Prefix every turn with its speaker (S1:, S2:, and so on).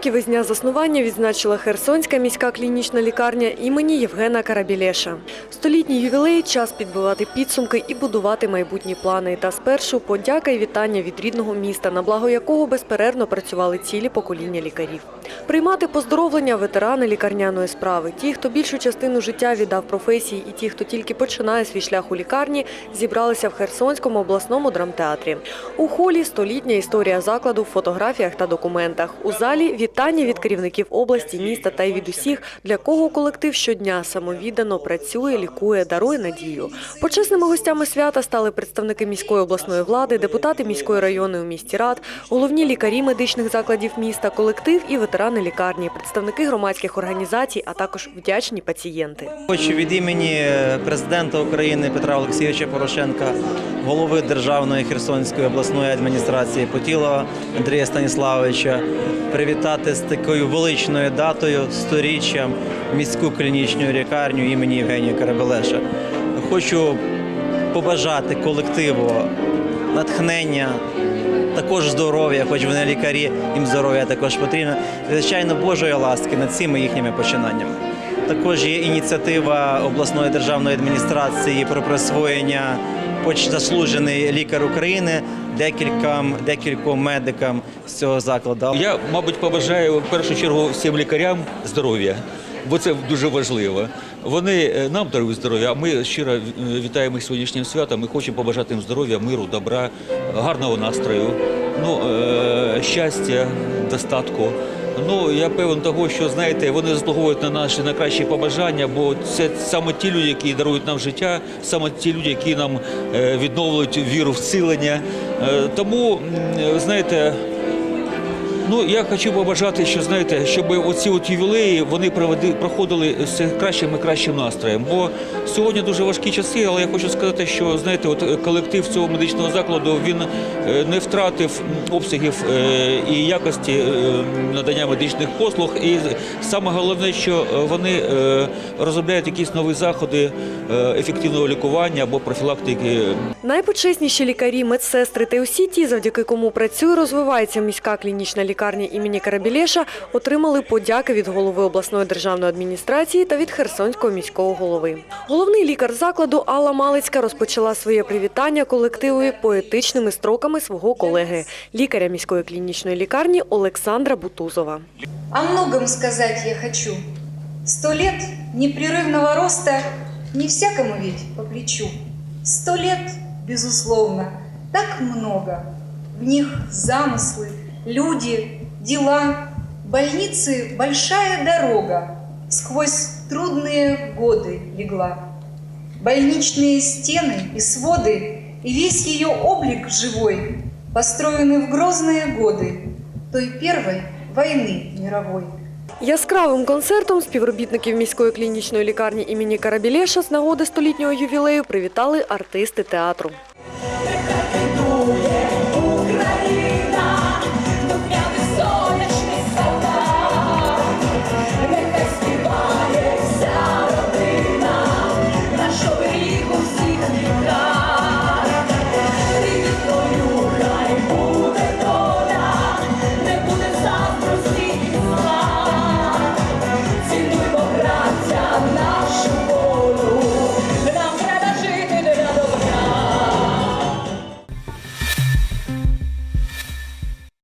S1: років із дня заснування відзначила Херсонська міська клінічна лікарня імені Євгена Карабілеша. Столітній ювілей – час підбивати підсумки і будувати майбутні плани. Та спершу подяка і вітання від рідного міста, на благо якого безперервно працювали цілі покоління лікарів. Приймати поздоровлення ветерани лікарняної справи, ті, хто більшу частину життя віддав професії, і ті, хто тільки починає свій шлях у лікарні, зібралися в Херсонському обласному драмтеатрі. У холі столітня історія закладу в фотографіях та документах. У залі вітання від керівників області, міста та й від усіх, для кого колектив щодня самовіддано працює, лікує, дарує надію. Почесними гостями свята стали представники міської обласної влади, депутати міської районної у місті Рад, головні лікарі медичних закладів міста, колектив і ветерани лікарні, представники громадських організацій, а також вдячні пацієнти.
S2: Хочу від імені е, президента України Петра Олексійовича Порошенка, голови Державної Херсонської обласної адміністрації Потілова Андрія Станіславовича привітати з такою величною датою сторіччям міську клінічну лікарню імені Євгенія Карабелеша. Хочу побажати колективу натхнення, також здоров'я, хоч вони лікарі, їм здоров'я також потрібно. Звичайно, Божої ласки над цими їхніми починаннями. Також є ініціатива обласної державної адміністрації про присвоєння заслужений лікар України декільком, декільком медикам з цього закладу.
S3: Я, мабуть, побажаю в першу чергу всім лікарям здоров'я, бо це дуже важливо. Вони е, нам дарують здоров'я, а ми щиро е, вітаємо їх сьогоднішнім святом. Ми хочемо побажати їм здоров'я, миру, добра, гарного настрою, ну, е, щастя, достатку. Ну, я певен того, що знаєте, вони заслуговують на наші найкращі побажання, бо це саме ті люди, які дарують нам життя, саме ті люди, які нам е, відновлюють віру в зцілення. Е, Тому, знаєте, Ну, я хочу побажати, що знаєте, щоб оці от ювілеї вони проведи, проходили з кращим і кращим настроєм. Бо сьогодні дуже важкі часи, але я хочу сказати, що знаєте, от е, колектив цього медичного закладу він е, не втратив обсягів е, і якості надання медичних послуг. І саме головне, що вони розробляють якісь нові заходи ефективного лікування або профілактики
S1: Найпочесніші лікарі, медсестри та усі ті, завдяки кому працює, розвивається міська клінічна лікарня імені Карабілеша, отримали подяки від голови обласної державної адміністрації та від Херсонського міського голови. Головний лікар закладу Алла Малицька розпочала своє привітання колективові поетичними строками свого колеги, лікаря міської клінічної лікарні Олександра Бутузова.
S4: О многом сказать я хочу. Сто лет непрерывного роста не всякому ведь по плечу. Сто лет, безусловно, так много. В них замыслы, люди, дела. Больницы – большая дорога, сквозь трудные годы легла. Больничные стены и своды, и весь ее облик живой построены в грозные годы той первой войны мировой.
S1: Яскравим концертом співробітників міської клінічної лікарні імені Карабілеша з нагоди столітнього ювілею привітали артисти театру.